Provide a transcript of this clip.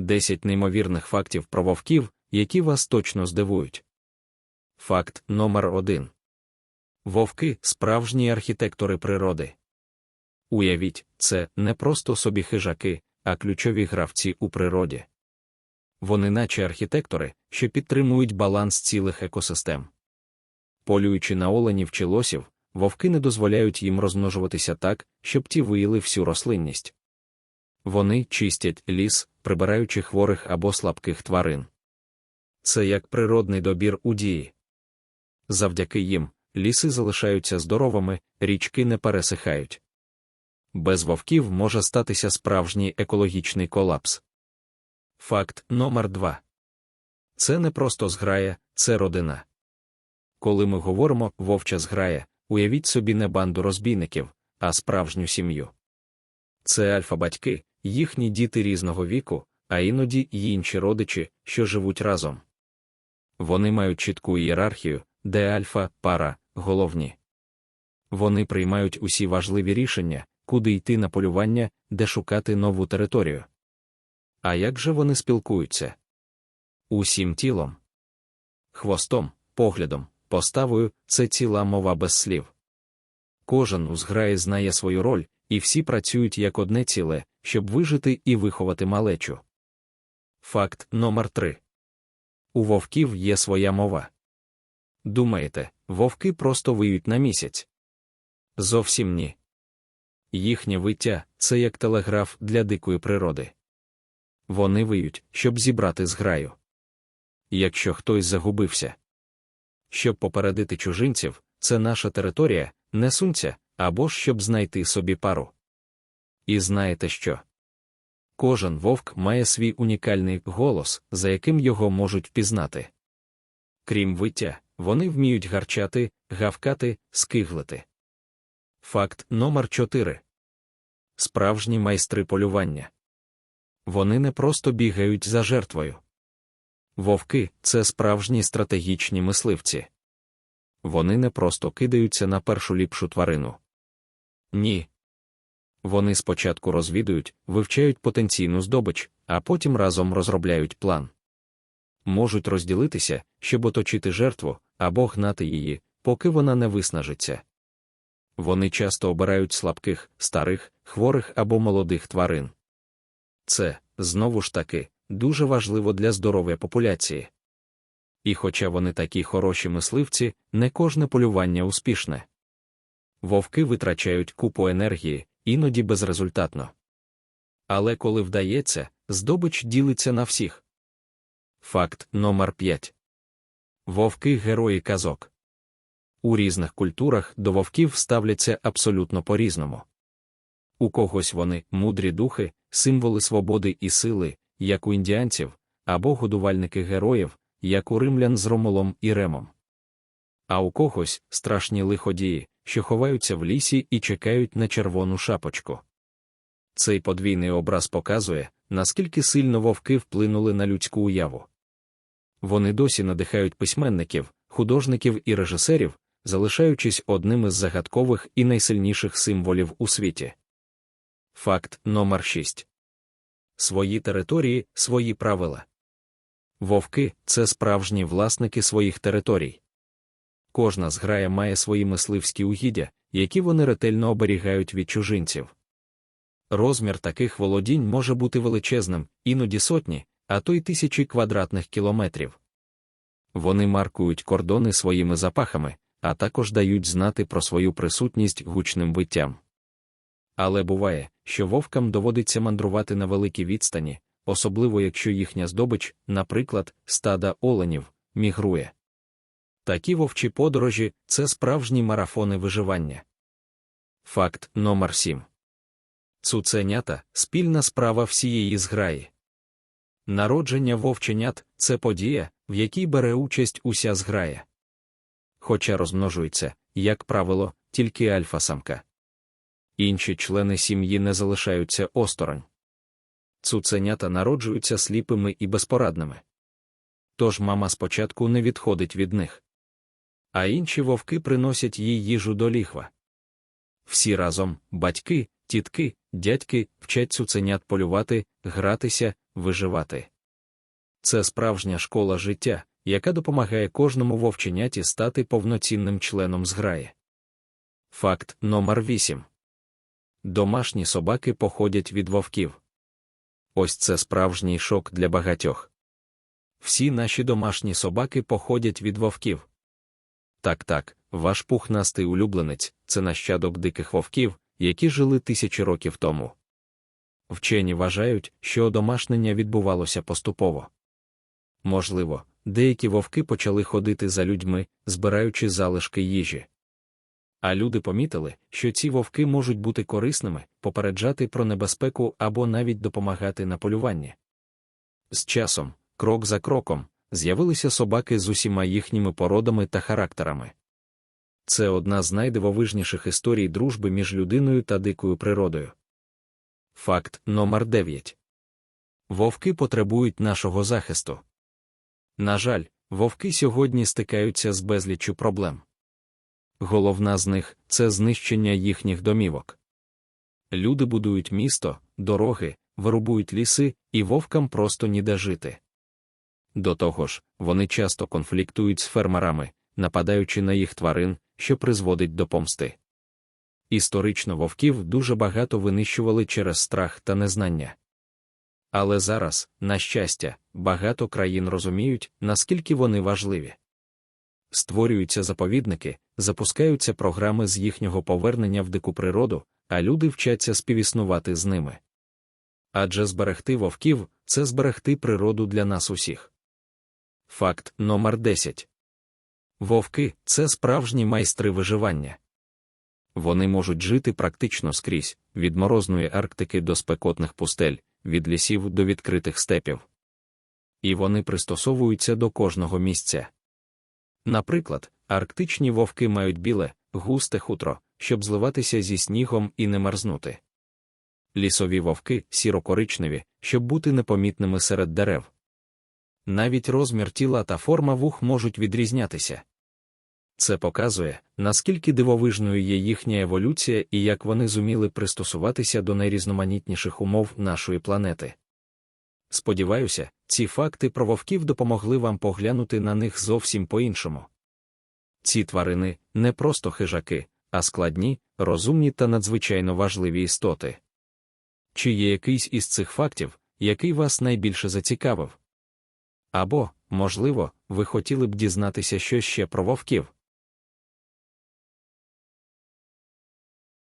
10 неймовірних фактів про вовків, які вас точно здивують. Факт номер 1 Вовки справжні архітектори природи. Уявіть, це не просто собі хижаки, а ключові гравці у природі. Вони, наче архітектори, що підтримують баланс цілих екосистем. Полюючи на оленів чи лосів, вовки не дозволяють їм розмножуватися так, щоб ті виїли всю рослинність. Вони чистять ліс, прибираючи хворих або слабких тварин. Це як природний добір у дії. Завдяки їм ліси залишаються здоровими, річки не пересихають. Без вовків може статися справжній екологічний колапс. Факт номер 2 Це не просто зграя, це родина. Коли ми говоримо вовча зграя, уявіть собі не банду розбійників, а справжню сім'ю. Це альфа-батьки, їхні діти різного віку, а іноді й інші родичі, що живуть разом. Вони мають чітку ієрархію, де альфа, пара, головні. Вони приймають усі важливі рішення, куди йти на полювання, де шукати нову територію. А як же вони спілкуються? Усім тілом, хвостом, поглядом, поставою це ціла мова без слів. Кожен у зграї знає свою роль, і всі працюють як одне ціле, щоб вижити і виховати малечу. Факт номер 3 У вовків є своя мова. Думаєте, вовки просто виють на місяць? Зовсім ні. Їхнє виття це як телеграф для дикої природи. Вони виють, щоб зібрати зграю. Якщо хтось загубився. Щоб попередити чужинців, це наша територія, не сунься, або щоб знайти собі пару. І знаєте що? Кожен вовк має свій унікальний голос, за яким його можуть впізнати. Крім виття, вони вміють гарчати, гавкати, скиглити. Факт номер 4 Справжні майстри полювання. Вони не просто бігають за жертвою. Вовки це справжні стратегічні мисливці. Вони не просто кидаються на першу ліпшу тварину. Ні. Вони спочатку розвідують, вивчають потенційну здобич, а потім разом розробляють план. Можуть розділитися, щоб оточити жертву або гнати її, поки вона не виснажиться. Вони часто обирають слабких, старих, хворих або молодих тварин. Це, знову ж таки, дуже важливо для здоров'я популяції. І хоча вони такі хороші мисливці, не кожне полювання успішне. Вовки витрачають купу енергії, іноді безрезультатно. Але коли вдається, здобич ділиться на всіх. Факт номер 5 Вовки герої казок. У різних культурах до вовків ставляться абсолютно по різному. У когось вони мудрі духи, символи свободи і сили, як у індіанців, або годувальники героїв, як у римлян з Ромолом і Ремом. А у когось страшні лиходії, що ховаються в лісі і чекають на червону шапочку. Цей подвійний образ показує, наскільки сильно вовки вплинули на людську уяву. Вони досі надихають письменників, художників і режисерів, залишаючись одним із загадкових і найсильніших символів у світі. Факт номер 6 Свої території, свої правила. Вовки це справжні власники своїх територій. Кожна зграя має свої мисливські угіддя, які вони ретельно оберігають від чужинців. Розмір таких володінь може бути величезним, іноді сотні, а то й тисячі квадратних кілометрів. Вони маркують кордони своїми запахами, а також дають знати про свою присутність гучним виттям. Але буває, що вовкам доводиться мандрувати на великій відстані, особливо якщо їхня здобич, наприклад, стада оленів, мігрує. Такі вовчі подорожі це справжні марафони виживання. Факт номер 7 Цуценята спільна справа всієї зграї. Народження вовченят це подія, в якій бере участь уся зграя. Хоча розмножується, як правило, тільки альфа-самка. Інші члени сім'ї не залишаються осторонь. Цуценята народжуються сліпими і безпорадними. Тож мама спочатку не відходить від них. А інші вовки приносять їй їжу до ліхва. Всі разом батьки, тітки, дядьки вчать цуценят полювати, гратися, виживати. Це справжня школа життя, яка допомагає кожному вовченяті стати повноцінним членом зграї. Факт номер 8 Домашні собаки походять від вовків. Ось це справжній шок для багатьох. Всі наші домашні собаки походять від вовків. Так, так, ваш пухнастий улюбленець це нащадок диких вовків, які жили тисячі років тому. Вчені вважають, що одомашнення відбувалося поступово. Можливо, деякі вовки почали ходити за людьми, збираючи залишки їжі. А люди помітили, що ці вовки можуть бути корисними, попереджати про небезпеку або навіть допомагати на полюванні. З часом, крок за кроком, з'явилися собаки з усіма їхніми породами та характерами. Це одна з найдивовижніших історій дружби між людиною та дикою природою. Факт номер 9 Вовки потребують нашого захисту. На жаль, вовки сьогодні стикаються з безліччю проблем. Головна з них це знищення їхніх домівок. Люди будують місто, дороги, вирубують ліси, і вовкам просто ніде жити. До того ж, вони часто конфліктують з фермерами, нападаючи на їх тварин, що призводить до помсти. Історично вовків дуже багато винищували через страх та незнання. Але зараз, на щастя, багато країн розуміють, наскільки вони важливі. Створюються заповідники, запускаються програми з їхнього повернення в дику природу, а люди вчаться співіснувати з ними. Адже зберегти вовків це зберегти природу для нас усіх. Факт номер 10 Вовки це справжні майстри виживання. Вони можуть жити практично скрізь, від морозної Арктики до спекотних пустель, від лісів до відкритих степів. І вони пристосовуються до кожного місця. Наприклад, арктичні вовки мають біле, густе хутро, щоб зливатися зі снігом і не мерзнути. Лісові вовки сіро-коричневі, щоб бути непомітними серед дерев. Навіть розмір тіла та форма вух можуть відрізнятися. Це показує, наскільки дивовижною є їхня еволюція і як вони зуміли пристосуватися до найрізноманітніших умов нашої планети. Сподіваюся, ці факти про вовків допомогли вам поглянути на них зовсім по-іншому. Ці тварини не просто хижаки, а складні, розумні та надзвичайно важливі істоти. Чи є якийсь із цих фактів, який вас найбільше зацікавив? Або, можливо, ви хотіли б дізнатися що ще про вовків.